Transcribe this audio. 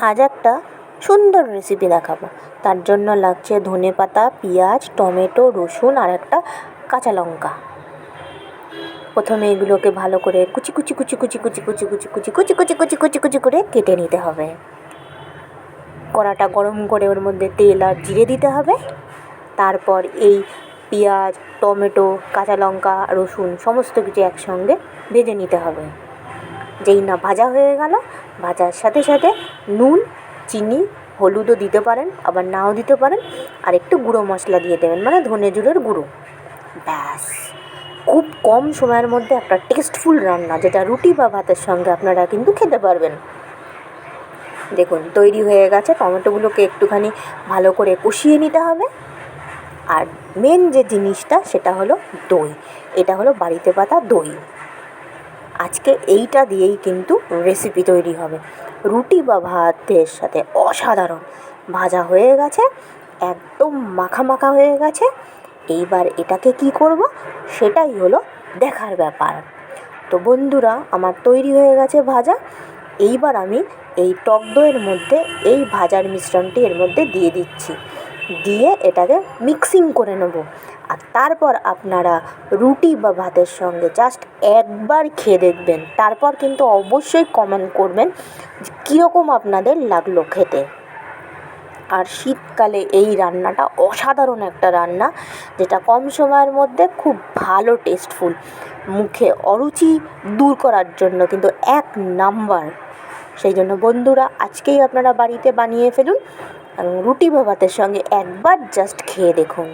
আজ একটা সুন্দর রেসিপি দেখাবো তার জন্য লাগছে ধনে পাতা পেঁয়াজ টমেটো রসুন আর একটা কাঁচা লঙ্কা প্রথমে এগুলোকে ভালো করে কুচি কুচি কুচি কুচি কুচি কুচি কুচি কুচি কুচি কুচি কুচি কুচি কুচি করে কেটে নিতে হবে কড়াটা গরম করে ওর মধ্যে তেল আর জিরে দিতে হবে তারপর এই পেঁয়াজ টমেটো কাঁচা লঙ্কা রসুন সমস্ত কিছু একসঙ্গে ভেজে নিতে হবে যেই না ভাজা হয়ে গেল, ভাজার সাথে সাথে নুন, চিনি, হলুদও দিতে পারেন, আবার নাও দিতে পারেন, আর একটু গুঁড়ো মশলা দিয়ে দেবেন মানে ধনে জিরের গুঁড়ো। ব্যাস। খুব কম সময়ের মধ্যে একটা টেস্টফুল রান্না, যেটা রুটি বা ভাতের সঙ্গে আপনারা কিন্তু খেতে পারবেন। দেখুন, তৈরি হয়ে গেছে, টমেটোগুলোকে একটুখানি ভালো করে কষিয়ে নিতে হবে। আর মেন যে জিনিসটা, সেটা হলো দই। এটা হলো বাড়িতে পাতা দই। আজকে এইটা দিয়েই কিন্তু রেসিপি তৈরি হবে। রুটি বা ভাতের সাথে অসাধারণ। ভাজা হয়ে গেছে, একদম মাখা মাখা হয়ে গেছে। এইবার এটাকে কি করব? সেটাই হলো দেখার ব্যাপার। তো বন্ধুরা, আমার তৈরি হয়ে গেছে ভাজা। এইবার আমি এই টক দইয়ের মধ্যে, এই ভাজার মিশ্রণটি এর মধ্যে দিয়ে দিচ্ছি। দিয়ে এটাকে মিক্সিং করে নেব। আর তারপর আপনারা রুটি বা ভাতের সঙ্গে জাস্ট একবার খেয়ে দেখবেন। তারপর কিন্তু অবশ্যই কমেন্ট করবেন কীরকম আপনাদের লাগল খেতে। আর শীতকালে এই রান্নাটা অসাধারণ একটা রান্না, যেটা কম সময়ের মধ্যে খুব ভালো টেস্টফুল মুখে অরুচি দূর করার জন্য কিন্তু এক নাম্বার। সেই জন্য বন্ধুরা, আজকেই আপনারা বাড়িতে বানিয়ে ফেলুন। রুটি বা ভাতের সঙ্গে একবার জাস্ট খেয়ে দেখুন।